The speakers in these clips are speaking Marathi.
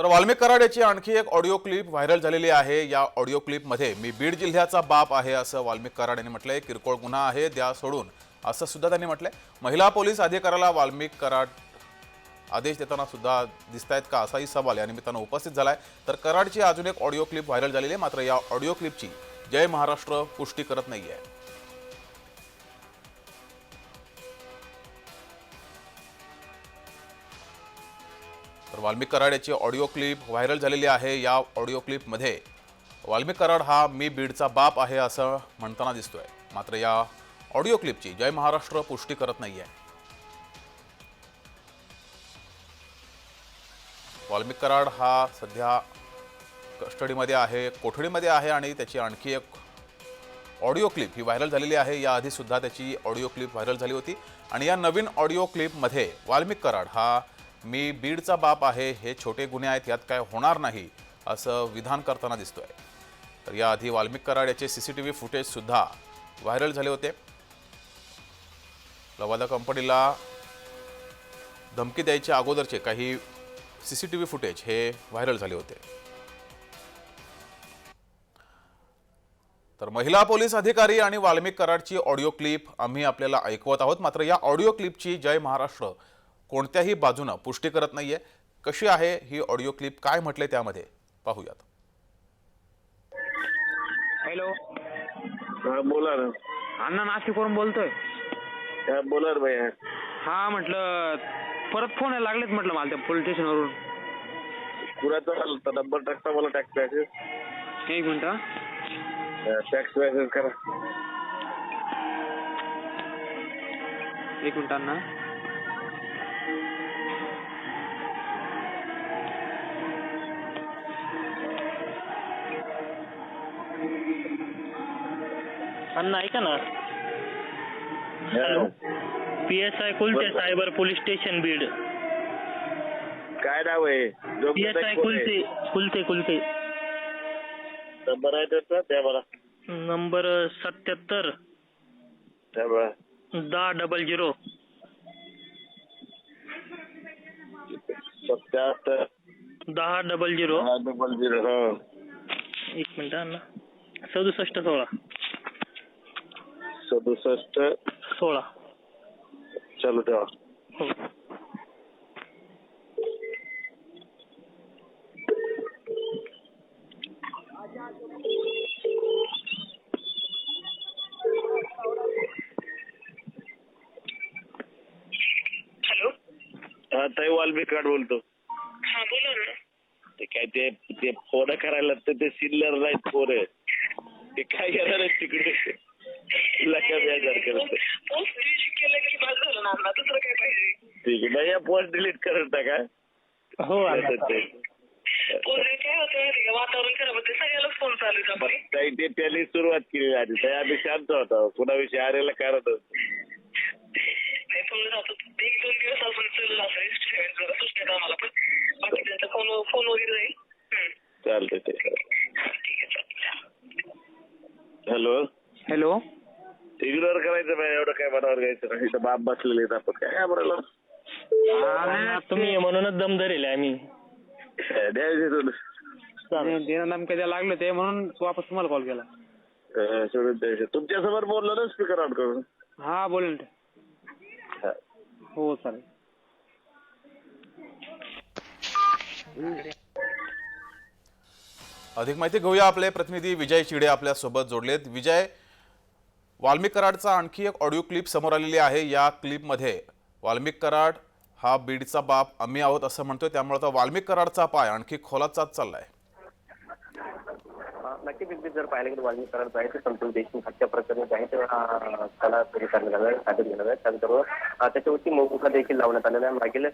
तर वाल्मिक कराड याची आणखी एक ऑडिओ क्लिप व्हायरल झालेली आहे. या ऑडिओ क्लिपमध्ये मी बीड जिल्ह्याचा बाप आहे असं वाल्मिक कराड यांनी म्हटलंय. किरकोळ गुन्हा आहे द्या सोडून असं सुद्धा त्यांनी म्हटलंय. महिला पोलीस अधिकाऱ्याला वाल्मिक कराड आदेश देताना सुद्धा दिसत आहेत का असाही सवाल या निमित्तानं उपस्थित झालाय. तर कराडची अजून एक ऑडिओ क्लिप व्हायरल झालेली आहे. मात्र या ऑडिओ क्लिपची जय महाराष्ट्र पुष्टी करत नाही आहे वाल्मिक कराड याची ऑडिओ क्लिप व्हायरल झालेली आहे. या ऑडिओ क्लिपमध्ये वाल्मिक कराड हा मी बीडचा बाप आहे असं म्हणताना दिसतोय. मात्र या ऑडिओ क्लिपची जय महाराष्ट्र पुष्टी करत नाही आहे वाल्मिक कराड हा सध्या कस्टडीमध्ये आहे कोठडीमध्ये आहे आणि त्याची आणखी एक ऑडिओ क्लिप ही व्हायरल झालेली आहे. याआधी सुद्धा त्याची ऑडिओ क्लिप व्हायरल झाली होती. आणि या नवीन ऑडिओ क्लिपमध्ये वाल्मिक कराड हा मी बीडचा बाप आहे हे छोटे गुन्हे आहेत यात काय होणार नाही असं विधान करताना दिसतोय. तर याआधी वाल्मिक कराड याचे C C T V footage सुद्धा व्हायरल झाले होते. लवादा कंपनीला धमकी द्यायच्या अगोदरचे काही C C T V footage हे व्हायरल झाले होते. तर महिला पोलीस अधिकारी आणि वाल्मिक कराडची ऑडिओ क्लिप आम्ही आपल्याला ऐकवत आहोत. मात्र या ऑडिओ क्लिपची जय महाराष्ट्र. कोणत्याही बाजूनं पुष्टी करत नाहीये. कशी आहे ही ऑडिओ क्लिप काय म्हटले त्यामध्ये? पाहूयात. हॅलो हा बोला ना. अण्णा नाशिकवरून बोलतोय. हा बोला ना भैया. हा म्हटलं परत फोन यायला लागलेत म्हटलं मला त्या पोलीस स्टेशनवरून चालतं नंबर टाकता मला टॅक्स पॅसेज एक मिनिट हा. टॅक्स पॅसेज करा एक मिनिट अण्णा. अण्णा ऐका ना. Hello. P S I Kulte cyber police station Beed. काय नाव आहे? P S I Kulte Kulte Kulte number आहे त्याचा द्या मला. नंबर सत्याहत्तर. द्या मला दहा डबल झिरो. सत्याहत्तर. दहा डबल झिरो. डबल झिरो हा. एक मिनिट अण्णा सदुसष्ट सोळा. सदुसष्ट सोळा. चालू ठेवा. हो. हॅलो. हा ताई वाल्मिक कार्ड बोलतो. हा बोला ना. ते काय ते ते फोन करायला लागतं ते सिल्लर नाहीत फोन ते काय करणार आहेत तिकडे? पोस्ट डिलीट केलं की बाद झालं ना अण्णा दुसरं काय पाहिजे? ठीक आहे भैया पोस्ट डिलीट करत टाका हो अण्णा पोस्ट काय होतं माहिती का? वातावरण खराब होते. सगळ्यालाच फोन चालू ताई ते त्यांनी सुरुवात केली आधी. ताई आम्ही शांत होतो. कुणाविषयी आरेला कारण नाही पण जातो एक दोन दिवस अजून चाललं असं एक्सपेरिमेंट जरा सुचण्यात आम्हाला पण बाकी त्याचा फोन फोन वगैरे जाईल हम्म. चालतंय ते हा, ठीक आहे चालेल हॅलो हॅलो इग्नोर करायचं नाही एवढं काय मनावर घ्यायचं? नाही इथं बाप बसलेले आहेत आपण. काय अण्णा, तुम्ही म्हणूनच दम धरेल आम्ही. द्यायचे सोडून नेमकं लागलं ते म्हणून वापस तुम्हाला कॉल केला. अं, सोडून द्यायचे. तुमच्यासमोर बोललो ना स्पीकर ऑन करून. हा बोलेल ते. हा. हो चालेल. अधिक माहिती घेऊया आपले प्रतिनिधी विजय चिडे आपल्यासोबत जोडलेत. विजय वाल्मिक कराडचा आणखी एक ऑडिओ क्लिप समोर आलेली आहे. या क्लिपमध्ये वाल्मिक कराड हा बीडचा बाप आम्ही आहोत असं म्हणतोय. त्यामुळे आता वाल्मिक कराडचा पाय आणखी खोलात चाच चाललाय. नक्कीच अगदी जर पाहिलं गेलं वाल्मिक कराड आहे ते संतोष देशमुख हत्या प्रकरणी जे आहे ते त्याला तरी करण्यात आलं आहे ताब्यात घेण्यात आहे. त्यानंतर त्याच्यावरती मोकुका देखील लावण्यात आलेला आहे. मागील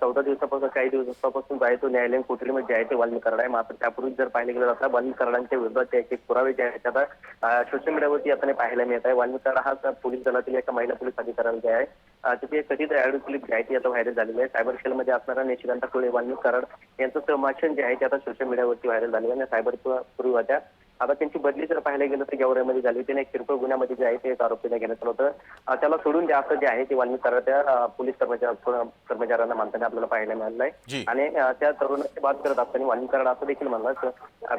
चौदा दिवसापासून काही दिवसापासून जो आहे तो न्यायालयीन कोठडीमध्ये जे आहे ते वाल्मिक कराड आहे. मात्र त्यापूर्वी जर पाहिलं गेलं जातं वाल्मिक कराडांच्या विरोधात जे एक पुरावे जे आहेत आता सोशल मीडियावरती आता पाहायला मिळत आहे. वाल्मिक कराड हा पोलीस दलातील एका महिला पोलीस अधिकाऱ्याला जे आहे तिथे त्याची एक कथित ऑडिओ क्लिप जी आहे ती आता व्हायरल झालेली आहे. सायबर सेलमध्ये असणारा निशिकांत कुळे वाल्मिक कराड यांचं संभाषण जे आहे ते आता सोशल मीडियावरती व्हायरल झालेलं आहे. आणि सायबर पूर्वी होत्या आता त्यांची बदली जर पाहायला गेलं तर गेवराईमध्ये झाली. आणि एक किरकोळ गुन्ह्यामध्ये जे आहे ते एक आरोपीने घेण्यात आलं होतं. त्याला सोडून द्या असं जे आहे ते वाल्मी कराडच्या अं, पोलीस कर्मचार कर्मचाऱ्यांना मानताना आपल्याला पाहायला मिळालं जी. आहे आणि त्या तरुणाची बात करत असताना वाल्मी कराड असं देखील म्हणलं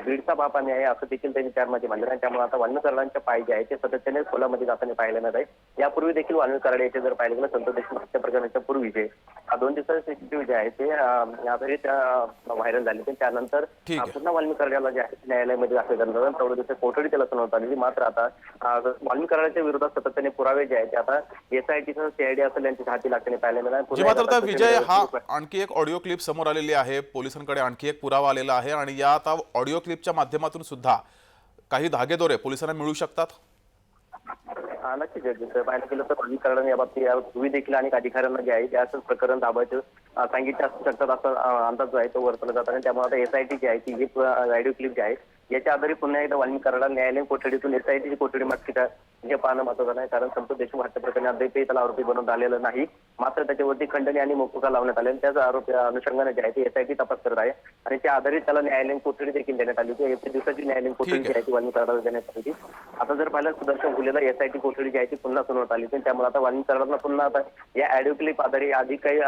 बीडचा बाप आम्ही आहे असं देखील त्यांनी त्यामध्ये मानलं आणि त्यामुळे आता वाल्मी कराडांच्या पाय जे आहे ते सातत्याने खोलामध्ये जाताना पाहायला मिळत आहे. यापूर्वी देखील वाल्मी कराड याचे जर पाहिलं गेलं संत देशमुख हत्या प्रकरणाच्या पूर्वीचे अं, दोन दिवसाचे सीसीटीव्ही जे आहे ते आधारित व्हायरल झाले. त्यानंतर पुन्हा वाल्मी कराडाला जे आहे न्यायालयामध्ये दाखल करण्यात चौदा दिवसाची कोठडी त्याला सुनावण्यात आलेली. मात्र आता अं, वाल्मी कराडाच्या विरोधात सातत्याने पुरावे जे आहेत ते आता एसआयटी सीआयडी असेल यांच्या हाती लागताना पाहायला मिळाले. मात्र आता विजय हा आणखी एक ऑडिओ क्लिप समोर आलेली आहे. पोलिसांकडे आणखी एक पुरावा आलेला आहे आणि या आता ऑडिओ क्लिपच्या माध्यमातून सुद्धा काही धागेदोरे पोलिसांना मिळू शकतात? हा, नक्कीच पाहायला गेलं तर कारण याबाबतीत यापूर्वी देखील अनेक अधिकाऱ्यांना जे आहे असंच प्रकरण दाबायचं सांगितलं असू शकतात असा अंदाज जो आहे तो वर्तवला जात आणि त्यामुळे आता एसआयटी जी आहे ती ऑडिओ क्लिप जी आहे याच्या आधारे पुन्हा एकदा वाल्मी कराडा न्यायालयीन कोठडीतून एसआयटीची कोठडी मागते का? हे पाहणं महत्वाचं नाही. कारण संतोष देशमुख हत्या प्रकरणी अद्यापही त्याला आरोपी बनवण्यात आलेलं नाही. मात्र त्याच्यावरती खंडणी आणि मोकुका लावण्यात आले त्याच आरोप अनुषंगाने जे आहे ते एसआयटी तपास करत आहे. आणि त्या आधारित त्याला न्यायालयीन कोठडी देखील देण्यात आली होती. एक दिवसाची न्यायालयीन कोठडी जी आहे ती वाल्मी कराडाला देण्यात आली होती. आता जर पाहिलं सुदर्शन फुलेला एसआयटी कोठडी जी आहे ती पुन्हा सुनावण्यात आली होती. त्यामुळे आता वाल्मी कराडाला पुन्हा आता या ऑडिओ क्लिप आधारे आधी काही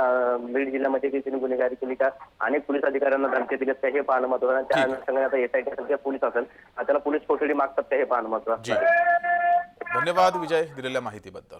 बीड जिल्ह्यामध्ये तिने गुन्हेगारी केली का? अनेक पोलीस अधिकाऱ्यांना धमकी दिल्यात का हे पाहणं महत्वाचं. त्या अनुषंगाने आता एसआयटी असेल किंवा पोलीस असेल. त्याला पोलीस कोठडी मागतात का हे पाहणं महत्वाचं. धन्यवाद विजय दिलेल्या माहितीबद्दल.